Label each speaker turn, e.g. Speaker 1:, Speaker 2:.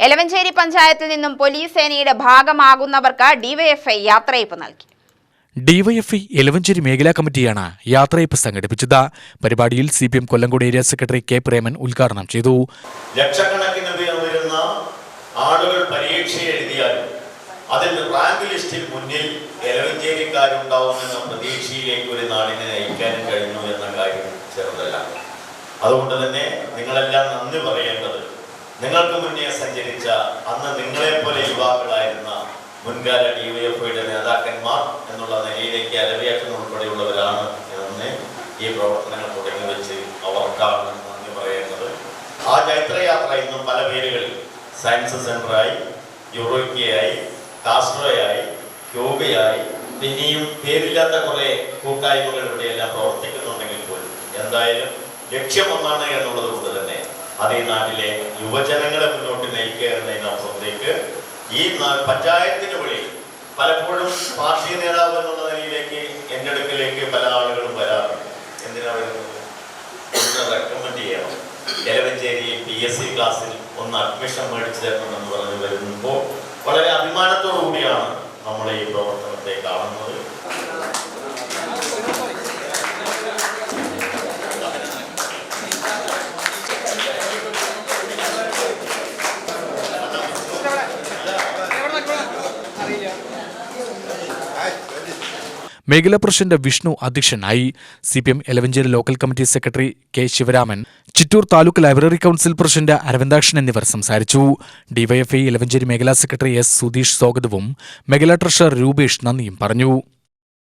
Speaker 1: എലവഞ്ചേരി പഞ്ചായത്തിൽ നിന്നും പോലീസ് സേനയുടെ ഭാഗമാകുന്നവർക്ക് ഡിവൈഎഫ്ഐ യാത്രയപ്പ് നൽകി.
Speaker 2: ഡിവൈഎഫ്ഐ എലവഞ്ചേരി മേഖലാ കമ്മിറ്റിയാണ് യാത്രയപ്പ് സംഘടിപ്പിച്ചത്. പരിപാടിയിൽ C P M Kollengode area secretary K Preman ഉദ്ഘാടനം ചെയ്തു.
Speaker 3: ലക്ഷക്കണക്കിന് വരുന്ന ആളുകൾ പരീക്ഷ അതിൽ റാങ്ക് ലിസ്റ്റിൽ മുന്നിൽ എലവഞ്ചേരിക്കാരുണ്ടാവുമെന്ന പ്രതീക്ഷയിലേക്ക് ഒരു നാടിനെ നയിക്കാനും കഴിഞ്ഞു എന്ന കാര്യം ചെറുതല്ല. അതുകൊണ്ട് തന്നെ നിങ്ങളെല്ലാം നന്ദി പറയേണ്ടത് നിങ്ങൾക്ക് മുന്നേ സഞ്ചരിച്ച അന്ന് നിങ്ങളെപ്പോലെ യുവാക്കളായിരുന്ന മുൻകാല ഡി വൈ എഫ് ഐയുടെ നേതാക്കന്മാർ എന്നുള്ള നിലയിലേക്ക് അലവിയാക്കുന്ന ഉൾപ്പെടെയുള്ളവരാണ് എന്ന് ഈ പ്രവർത്തനങ്ങൾ തുടങ്ങി വെച്ച് അവർക്കാണ് നന്ദി പറയുന്നത് ആ ചൈത്രയാത്ര ഇന്നും പല പേരുകളിൽ സയൻസ് സെന്ററായി യൂറോക്കിയായി കാസ്ട്രോയായി ക്യൂബയായി പിന്നെയും പേരില്ലാത്ത കുറെ കൂട്ടായ്മകൾ ഇവിടെയെല്ലാം പ്രവർത്തിക്കുന്നുണ്ടെങ്കിൽ പോലും എന്തായാലും ലക്ഷ്യം ഒന്നാണ് എന്നുള്ളത് കൊണ്ട് തന്നെ അത് ഈ നാട്ടിലെ യുവജനങ്ങളെ മുന്നോട്ട് നയിക്കുക എന്നതിനപ്പുറത്തേക്ക് ഈ പഞ്ചായത്തിന് വഴി പലപ്പോഴും പാർട്ടി നേതാവ് എന്നുള്ള നിലയിലേക്ക് എന്റെ അടുക്കിലേക്ക് പല ആളുകളും വരാറുണ്ട്. എന്തിനാ വരുന്നത്? റെക്കമെൻഡ് ചെയ്യണം. എലവഞ്ചേരി പി എസ് സി ക്ലാസ്സിൽ ഒന്ന് അഡ്മിഷൻ മേടിച്ചു തരണമെന്ന് പറഞ്ഞ് വരുമ്പോൾ വളരെ അഭിമാനത്തോടു കൂടിയാണ് നമ്മൾ ഈ പ്രവർത്തനത്തെ
Speaker 2: മേഖലാ പ്രസിഡന്റ് വിഷ്ണു അധ്യക്ഷനായി C P M Elavanchery local committee secretary K Sivaraman Chittur taluk library council president Aravindakshan എന്നിവർ സംസാരിച്ചു. ഡിവൈഎഫ്ഐ എലവഞ്ചേരി മേഖലാ സെക്രട്ടറി എസ് സുധീഷ് സ്വാഗതവും മേഖലാ ട്രഷറർ രൂപേഷ് നന്ദിയും പറഞ്ഞു.